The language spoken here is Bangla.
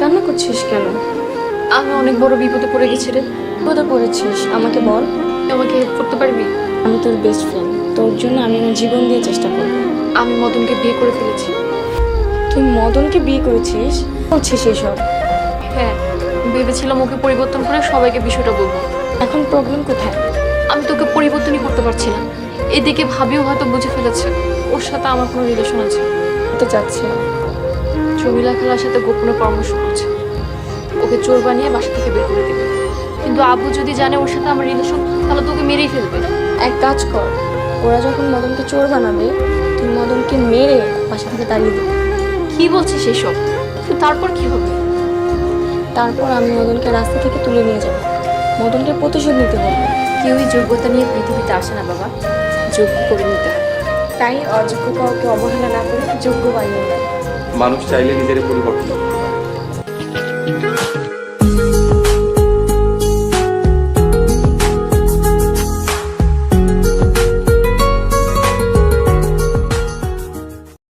কান্না করছিস কেন? আমি অনেক বড় বিপদে পড়ে গেছি রে। কোথায় পড়েছিস। আমাকে বল। তুই আমাকে হেল্প করতে পারবি? আমি তোর বেস্ট ফ্রেন্ড তোর জন্য আমি আমার জীবন দিয়ে চেষ্টা করব। আমি মদনকে বিয়ে করে ফেলেছি। তুই মদনকে বিয়ে করেছিস? বলছিস এসব। হ্যাঁ ভেবেছিলাম ওকে পরিবর্তন করে সবাইকে বিষয়টা বলব। এখন প্রবলেম কোথায়? আমি তোকে পরিবর্তনই করতে পারছি না এদিকে ভাবিও হয়তো বুঝে ফেলেছে। ওর সাথে আমার কোনো রিলেশন আছে। তো চাচ্ছি না জমিলা খেলার সাথে গোপনে পরামর্শ করছে। ওকে চোর বানিয়ে বাসা থেকে বের করে দেবে। কিন্তু আব্বু যদি জানে ওর সাথে আমার রিলেশন তাহলে তোকে মেরেই ফেলবে। এক কাজ কর ওরা যখন মদনকে চোর বানাবে তুই মদনকে মেরে বাসা থেকে তাড়িয়ে দিবি। কি বলছিস সেসব তারপর কি হবে? তারপর আমি মদনকে রাস্তা থেকে তুলে নিয়ে যাব। মদনকে প্রতিশোধ নিতে বলব কেউই যোগ্যতা নিয়ে পৃথিবীতে আসে না বাবা। যোগ্য করে নিতে হয় তাই অযোগ্য কাউকে অবহেলা না করে যোগ্য বানিয়ে নেয় মানুষ চাইলে নিজের পরিবর্তন করতে পারে।